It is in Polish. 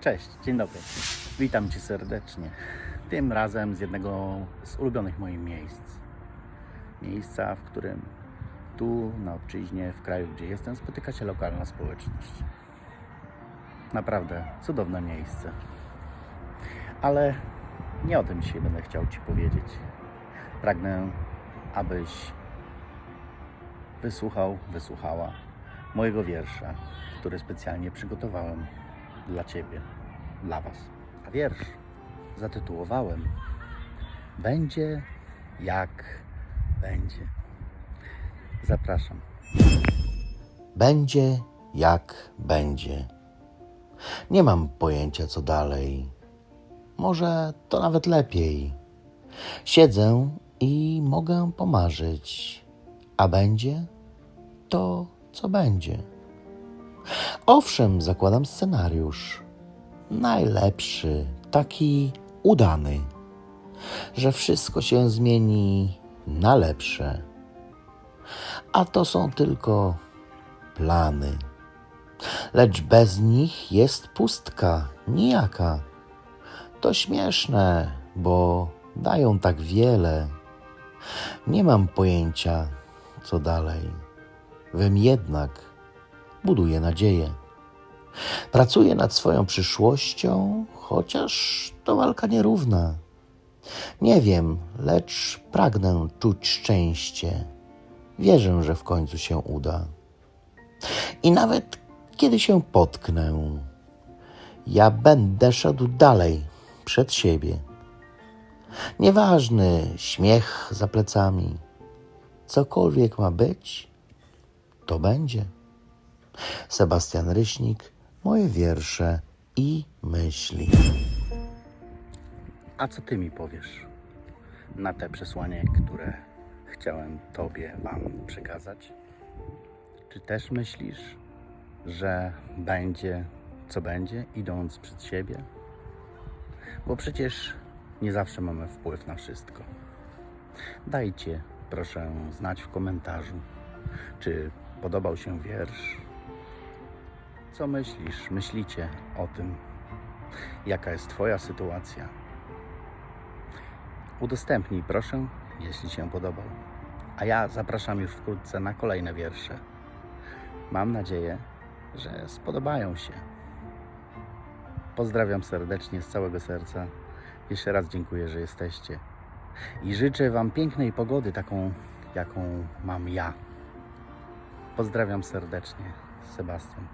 Cześć, dzień dobry. Witam Cię serdecznie. Tym razem z jednego z ulubionych moich miejsc. Miejsca, w którym tu na obczyźnie, w kraju, gdzie jestem, spotyka się lokalna społeczność. Naprawdę cudowne miejsce. Ale nie o tym dzisiaj będę chciał Ci powiedzieć. Pragnę, abyś wysłuchał, wysłuchała mojego wiersza, który specjalnie przygotowałem dla Ciebie, dla Was. A wiersz zatytułowałem Będzie jak będzie. Zapraszam. Będzie jak będzie. Nie mam pojęcia co dalej. Może to nawet lepiej. Siedzę i mogę pomarzyć. A będzie to, co będzie. Owszem, zakładam scenariusz. Najlepszy, taki udany, że wszystko się zmieni na lepsze. A to są tylko plany. Lecz bez nich jest pustka, nijaka. To śmieszne, bo dają tak wiele. Nie mam pojęcia, co dalej. Wem jednak buduję nadzieję. Pracuję nad swoją przyszłością, chociaż to walka nierówna. Nie wiem, lecz pragnę czuć szczęście. Wierzę, że w końcu się uda. I nawet kiedy się potknę, ja będę szedł dalej przed siebie. Nieważny śmiech za plecami, cokolwiek ma być, to będzie. Sebastian Ryśnik, moje wiersze i myśli. A co ty mi powiesz na te przesłanie, które chciałem tobie, wam przekazać? Czy też myślisz, że będzie co będzie, idąc przed siebie? Bo przecież nie zawsze mamy wpływ na wszystko. Dajcie, proszę, znać w komentarzu, czy podobał się wiersz. Co myślisz, myślicie o tym? Jaka jest Twoja sytuacja? Udostępnij, proszę, jeśli się podobał. A ja zapraszam już wkrótce na kolejne wiersze. Mam nadzieję, że spodobają się. Pozdrawiam serdecznie z całego serca. Jeszcze raz dziękuję, że jesteście. I życzę Wam pięknej pogody, taką, jaką mam ja. Pozdrawiam serdecznie, Sebastian.